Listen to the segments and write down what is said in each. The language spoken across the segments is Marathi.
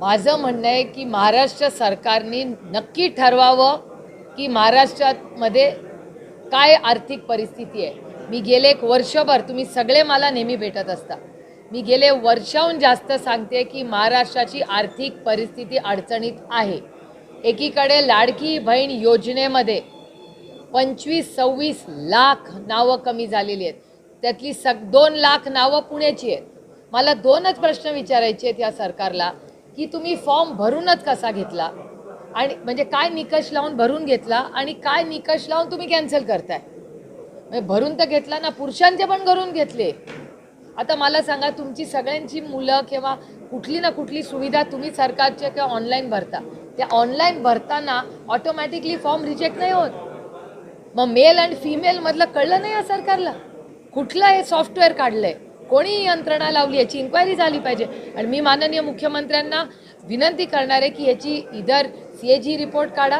माझं म्हणणं आहे की महाराष्ट्र सरकारने नक्की ठरवावं की महाराष्ट्रामध्ये काय आर्थिक परिस्थिती आहे. मी गेले एक वर्षभर तुम्ही सगळे मला नेहमी भेटत असता. मी गेले वर्षाहून जास्त सांगते की महाराष्ट्राची आर्थिक परिस्थिती अडचणीत आहे. एकीकडे लाडकी बहीण योजनेमध्ये पंचवीस सव्वीस लाख नावं कमी झालेली आहेत. त्यातली सग दोन लाख नावं पुण्याची आहेत. मला दोनच प्रश्न विचारायचे आहेत या सरकारला. की तुम्ही फॉर्म भरूनच कसा घेतला? आणि म्हणजे काय निकष लावून भरून घेतला आणि काय निकष लावून तुम्ही कॅन्सल करताय? म्हणजे भरून तर घेतला ना पुरुषांचे पण भरून घेतले. आता मला सांगा तुमची सगळ्यांची मुलं किंवा कुठली ना कुठली सुविधा तुम्ही सरकारच्या किंवा ऑनलाईन भरता. त्या ऑनलाईन भरताना ऑटोमॅटिकली फॉर्म रिजेक्ट नाही होत. मग मेल अँड फिमेलमधलं कळलं नाही या सरकारला? कुठलं हे सॉफ्टवेअर काढलं आहे कोणी यंत्रणा लावली याची इन्क्वायरी झाली पाहिजे. आणि मी माननीय मुख्यमंत्र्यांना विनंती करणार आहे की याची इधर सी ए जी रिपोर्ट काढा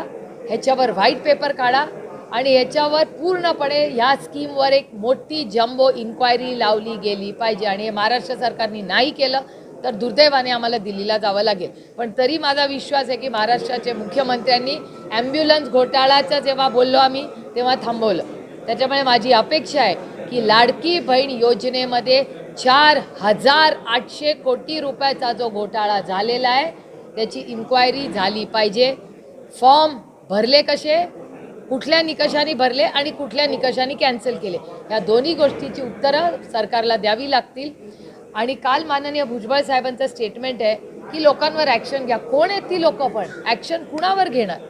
ह्याच्यावर व्हाईट पेपर काढा आणि याच्यावर पूर्णपणे ह्या स्कीमवर एक मोठी जम्बो इन्क्वायरी लावली गेली पाहिजे. आणि हे महाराष्ट्र सरकारने नाही केलं तर दुर्दैवाने आम्हाला दिल्लीला जावं लागेल. पण तरी माझा विश्वास आहे की महाराष्ट्राचे मुख्यमंत्र्यांनी ॲम्ब्युलन्स घोटाळाचं जेव्हा बोललो आम्ही तेव्हा थांबवलं. त्याच्यामुळे माझी अपेक्षा आहे की लाडकी बहीण योजनेमध्ये चार हजार आठशे कोटी रुपयाचा जो घोटाळा झालेला आहे त्याची इन्क्वायरी झाली पाहिजे. फॉर्म भरले कसे? कुठल्या निकषाने भरले आणि कुठल्या निकषाने कॅन्सल केले? या दोन्ही गोष्टीची उत्तरं सरकारला द्यावी लागतील. आणि काल माननीय भुजबळ साहेबांचं स्टेटमेंट आहे की लोकांवर ॲक्शन घ्या. कोण आहेत ती लोक पण? ॲक्शन कुणावर घेणार?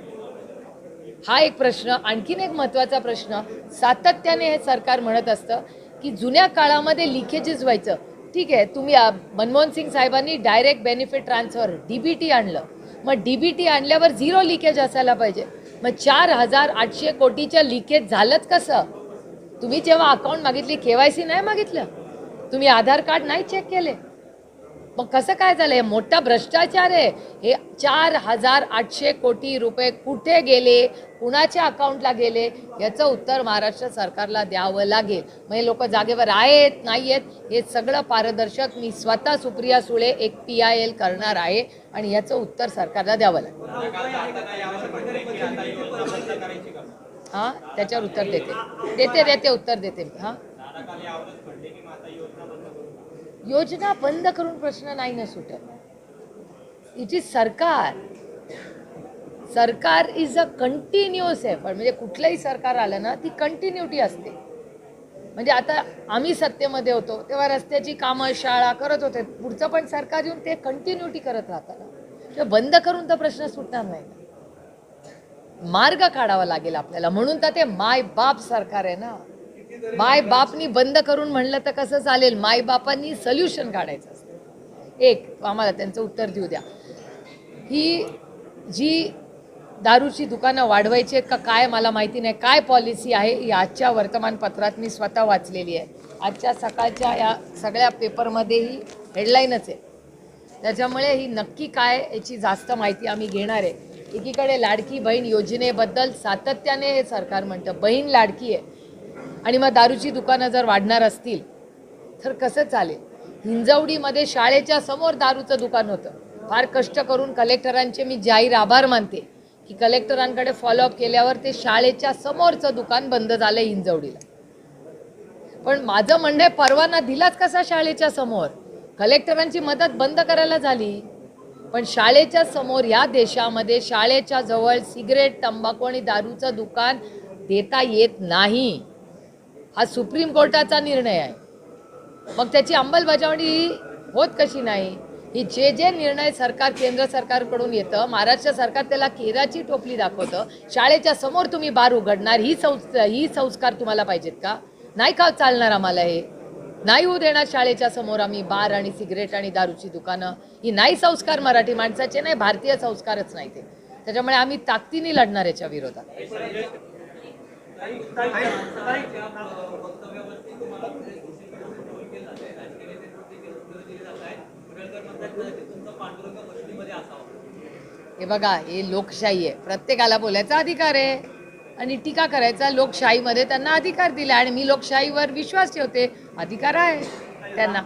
हा एक प्रश्न आणखीन एक महत्त्वाचा प्रश्न सातत्याने हे सरकार म्हणत असतं की जुन्या काळामध्ये लिकेजेस व्हायचं. ठीक आहे तुम्ही मनमोहन सिंग साहेबांनी direct benefit transfer D B T आणलं. मग डी बी टी आणल्यावर झिरो लिकेज असायला पाहिजे. मग चार हजार आठशे कोटीच्या लिकेज झालंच कसं? तुम्ही जेव्हा अकाउंट मागितली के वाय सी नाही मागितलं. तुम्ही आधार कार्ड नाही चेक केले. मग कसं काय झालं हे मोठा भ्रष्टाचार आहे. हे चार हजार आठशे कोटी रुपये कुठे गेले? कुणाच्या अकाउंटला गेले? याचं उत्तर महाराष्ट्र सरकारला द्यावं लागेल. मग हे लोक जागेवर आहेत नाही आहेत हे सगळं पारदर्शक मी स्वतः सुप्रिया सुळे एक पी आय एल करणार आहे आणि याचं उत्तर सरकारला द्यावं लागेल. हां? त्याच्यावर उत्तर देते. देते देते उत्तर देते हां? योजना बंद करून प्रश्न नाही ना सुटत. इट इज सरकार. सरकार इज अ कंटिन्युअस एफर्ट म्हणजे कुठलंही सरकार आलं ना ती कंटिन्युटी असते. म्हणजे आता आम्ही सत्तेमध्ये होतो तेव्हा रस्त्याची कामं शाळा करत होते. पुढचं पण सरकार येऊन ते कंटिन्युटी करत राहतात ते बंद करून तर प्रश्न सुटणार नाही. मार्ग काढावा लागेल आपल्याला. म्हणून तर ते माय बाप सरकार आहे ना. माय बापनी बंद करून म्हणलं तर कसं चालेल? माय बापांनी सोल्युशन काढायचं असतं. एक आम्हाला त्यांचं उत्तर देऊ द्या. ही जी दारूची दुकानं वाढवायची आहेत का काय मला माहिती नाही. काय पॉलिसी आहे? ही आजच्या वर्तमानपत्रात मी स्वतः वाचलेली आहे. आजच्या सकाळच्या या सगळ्या पेपरमध्ये ही हेडलाईनच आहे. त्याच्यामुळे ही नक्की काय याची जास्त माहिती आम्ही घेणार आहे. एकीकडे लाडकी बहीण योजनेबद्दल सातत्याने हे सरकार म्हणतं बहीण लाडकी आहे. आणि मग दारूची दुकानं जर वाढणार असतील तर कसं चालेल? हिंजवडीमध्ये शाळेच्या समोर दारूचं दुकान होतं. फार कष्ट करून कलेक्टरांचे मी जाहीर आभार मानते की कलेक्टरांकडे फॉलोअप केल्यावर ते शाळेच्या समोरचं दुकान बंद झालं हिंजवडीला. पण माझं म्हणणं आहे परवाना दिलाच कसा शाळेच्या समोर? कलेक्टरांची मदत बंद करायला झाली. पण शाळेच्या समोर या देशामध्ये शाळेच्या जवळ सिगरेट तंबाखू आणि दारूचं दुकान देता येत नाही. हा सुप्रीम कोर्टाचा निर्णय आहे. मग त्याची अंमलबजावणी होत कशी नाही? ही जे जे निर्णय सरकार केंद्र सरकारकडून येतं महाराष्ट्र सरकार त्याला केराची टोपली दाखवतं. शाळेच्या समोर तुम्ही बार उघडणार ही संस् ही संस्कार तुम्हाला पाहिजेत का? नाही का चालणार आम्हाला हे? नाही होऊ देणार शाळेच्या समोर आम्ही बार आणि सिगरेट आणि दारूची दुकानं. ही नाही संस्कार मराठी माणसाचे नाही भारतीय संस्कारच नाही ते. त्याच्यामुळे आम्ही ताकदीने लढणार याच्या विरोधात. हे बघा हे लोकशाही आहे प्रत्येकाला बोलायचा अधिकार आहे आणि टीका करायचा लोकशाहीमध्ये त्यांना अधिकार दिला आणि मी लोकशाहीवर विश्वास ठेवते अधिकार आहे त्यांना